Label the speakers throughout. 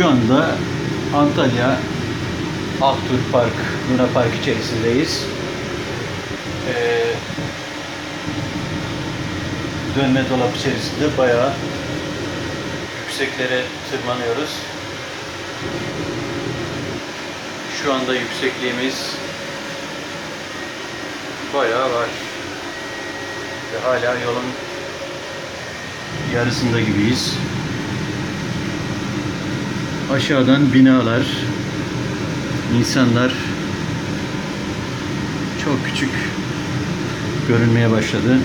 Speaker 1: Şu anda Antalya Aktürk Park, Luna Park içerisindeyiz. Ee, dönme dolap içerisinde bayağı yükseklere tırmanıyoruz. Şu anda yüksekliğimiz bayağı var. Ve hala yolun yarısında gibiyiz. Aşağıdan binalar, insanlar çok küçük görünmeye başladı.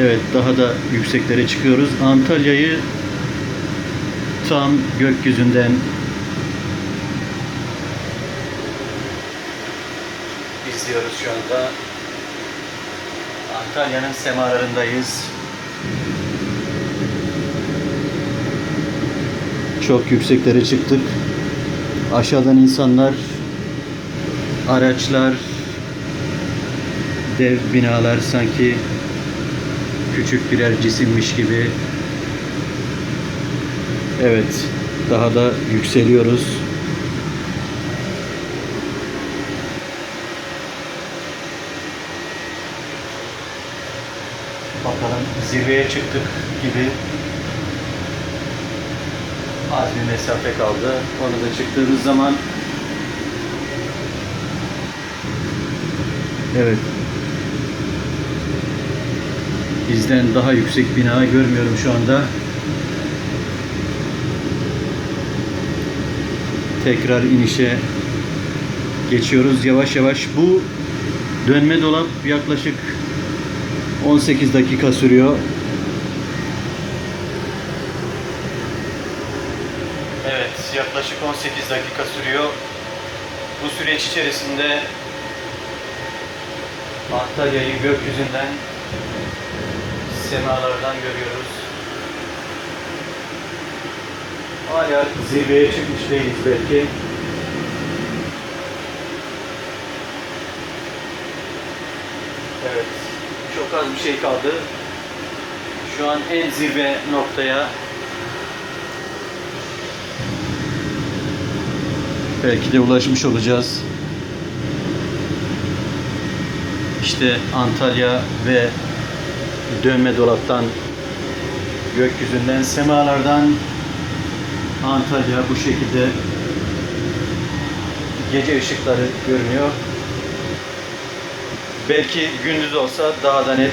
Speaker 1: Evet, daha da yükseklere çıkıyoruz. Antalya'yı tam gökyüzünden izliyoruz şu anda. Antalya'nın semalarındayız. Çok yükseklere çıktık. Aşağıdan insanlar, araçlar, dev binalar sanki küçük birer cisimmiş gibi. Evet, daha da yükseliyoruz. Bakalım zirveye çıktık gibi az bir mesafe kaldı. Onu da çıktığımız zaman Evet. Bizden daha yüksek bina görmüyorum şu anda. Tekrar inişe geçiyoruz yavaş yavaş. Bu dönme dolap yaklaşık 18 dakika sürüyor. Yaklaşık 18 dakika sürüyor. Bu süreç içerisinde Antalya'yı gökyüzünden semalardan görüyoruz. Hala zirveye çıkmış değiliz belki. Evet, çok az bir şey kaldı. Şu an en zirve noktaya belki de ulaşmış olacağız. İşte Antalya ve dönme dolaptan gökyüzünden semalardan Antalya bu şekilde gece ışıkları görünüyor. Belki gündüz olsa daha da net